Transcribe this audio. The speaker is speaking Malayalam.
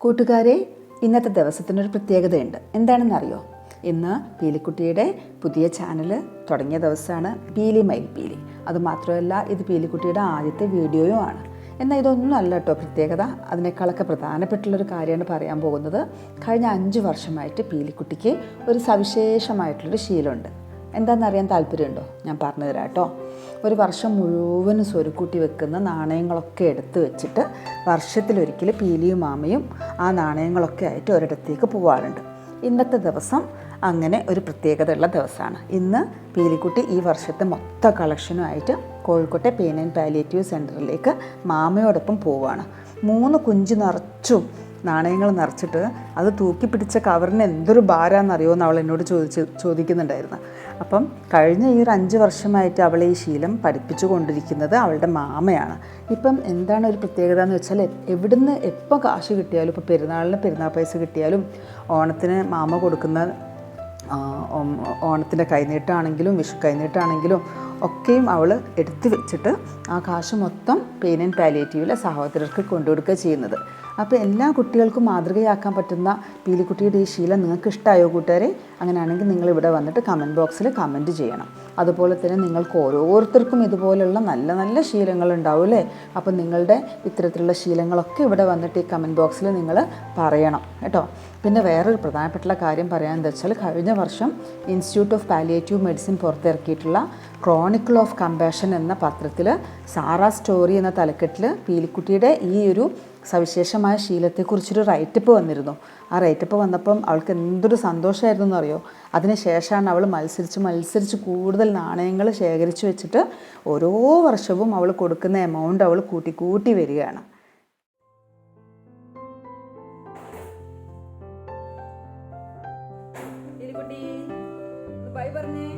കൂട്ടുകാരെ ഇന്നത്തെ ദിവസത്തിനൊരു പ്രത്യേകതയുണ്ട്. എന്താണെന്നറിയോ? ഇന്ന് പീലിക്കുട്ടിയുടെ പുതിയ ചാനൽ തുടങ്ങിയ ദിവസമാണ് പീലി മൈൽ പീലി. അതുമാത്രമല്ല ഇത് പീലിക്കുട്ടിയുടെ ആദ്യത്തെ വീഡിയോയും ആണ് എന്നാൽ ഇതൊന്നും അല്ല കേട്ടോ പ്രത്യേകത. അതിനേക്കാളൊക്കെ പ്രധാനപ്പെട്ടുള്ളൊരു കാര്യമാണ് പറയാൻ പോകുന്നത്. കഴിഞ്ഞ അഞ്ച് വർഷമായിട്ട് പീലിക്കുട്ടിക്ക് ഒരു സവിശേഷമായിട്ടുള്ളൊരു ശീലമുണ്ട്. എന്താണെന്നറിയാൻ താല്പര്യമുണ്ടോ? ഞാൻ പറഞ്ഞുതരാം കേട്ടോ. ഒരു വർഷം മുഴുവനും സ്വരുക്കൂട്ടി വെക്കുന്ന നാണയങ്ങളൊക്കെ എടുത്ത് വെച്ചിട്ട് വർഷത്തിലൊരിക്കൽ പീലിയും മാമയും ആ നാണയങ്ങളൊക്കെ ആയിട്ട് ഒരിടത്തേക്ക് പോവാറുണ്ട്. ഇന്നത്തെ ദിവസം അങ്ങനെ ഒരു പ്രത്യേകതയുള്ള ദിവസമാണ്. ഇന്ന് പീലിക്കുട്ടി ഈ വർഷത്തെ മൊത്ത കളക്ഷനുമായിട്ട് കോഴിക്കോട്ടെ പെയിൻ ആൻഡ് പാലിയേറ്റീവ് സെന്ററിലേക്ക് മാമയോടൊപ്പം പോവുകയാണ് മൂന്ന് കുഞ്ചു നിറച്ചും നാണയങ്ങൾ നിറച്ചിട്ട് അത് തൂക്കി പിടിച്ച കവറിന് എന്തൊരു ഭാരമാണെന്നറിയോ എന്ന് അവൾ എന്നോട് ചോദിച്ച് ചോദിക്കുന്നുണ്ടായിരുന്നു. അപ്പം കഴിഞ്ഞ ഈ ഒരു അഞ്ച് വർഷമായിട്ട് അവളെ ഈ ശീലം പഠിപ്പിച്ചു കൊണ്ടിരിക്കുന്നത് അവളുടെ മാമയാണ്. ഇപ്പം എന്താണ് ഒരു പ്രത്യേകത എന്ന് വെച്ചാൽ എവിടുന്ന് എപ്പോൾ കാശ് കിട്ടിയാലും ഇപ്പോൾ പെരുന്നാളിന് പെരുന്നാൾ പൈസ കിട്ടിയാലും ഓണത്തിന് മാമ കൊടുക്കുന്ന ഓണത്തിന്റെ കൈനീട്ടാണെങ്കിലും വിഷു കൈനീട്ടാണെങ്കിലും ഒക്കെയും അവൾ എടുത്തു വെച്ചിട്ട് ആ കാശ് മൊത്തം പെയിൻ ആൻഡ് പാലിയേറ്റീവിലെ സഹോദരർക്ക് കൊണ്ടുകൊടുക്കുക ചെയ്യുന്നത്. അപ്പോൾ എല്ലാ കുട്ടികൾക്കും മാതൃകയാക്കാൻ പറ്റുന്ന പീലിക്കുട്ടിയുടെ ഈ ശീലം നിങ്ങൾക്ക് ഇഷ്ടമായോ കൂട്ടുകാരെ? അങ്ങനെയാണെങ്കിൽ നിങ്ങൾ ഇവിടെ വന്നിട്ട് കമന്റ് ബോക്സിൽ കമന്റ് ചെയ്യണം. അതുപോലെ തന്നെ നിങ്ങൾക്ക് ഓരോരുത്തർക്കും ഇതുപോലുള്ള നല്ല നല്ല ശീലങ്ങൾ ഉണ്ടാവും അല്ലേ? അപ്പം നിങ്ങളുടെ ഇത്തരത്തിലുള്ള ശീലങ്ങളൊക്കെ ഇവിടെ വന്നിട്ട് ഈ കമന്റ് ബോക്സിൽ നിങ്ങൾ പറയണം കേട്ടോ. പിന്നെ വേറൊരു പ്രധാനപ്പെട്ട കാര്യം പറയാമെന്ന് വെച്ചാൽ കഴിഞ്ഞ വർഷം ഇൻസ്റ്റിറ്റ്യൂട്ട് ഓഫ് പാലിയേറ്റീവ് മെഡിസിൻ പുറത്തിറക്കിയിട്ടുള്ള ക്രോണിക്കിൾ ഓഫ് കമ്പാഷൻ എന്ന പത്രത്തിൽ സാറ സ്റ്റോറി എന്ന തലക്കെട്ടിൽ പീലിക്കുട്ടിയുടെ ഈ ഒരു സവിശേഷമായ ശീലത്തെക്കുറിച്ചൊരു റൈറ്റപ്പ് വന്നിരുന്നു. ആ റൈറ്റപ്പ് വന്നപ്പം അവൾക്ക് എന്തൊരു സന്തോഷമായിരുന്നു എന്നറിയോ? അതിനുശേഷമാണ് അവൾ മത്സരിച്ച് മത്സരിച്ച് കൂടുതൽ നാണയങ്ങൾ ശേഖരിച്ചു വെച്ചിട്ട് ഓരോ വർഷവും അവൾ കൊടുക്കുന്ന എമൗണ്ട് അവൾ കൂട്ടി കൂട്ടി വരികയാണ്. ബൈ പറഞ്ഞേ.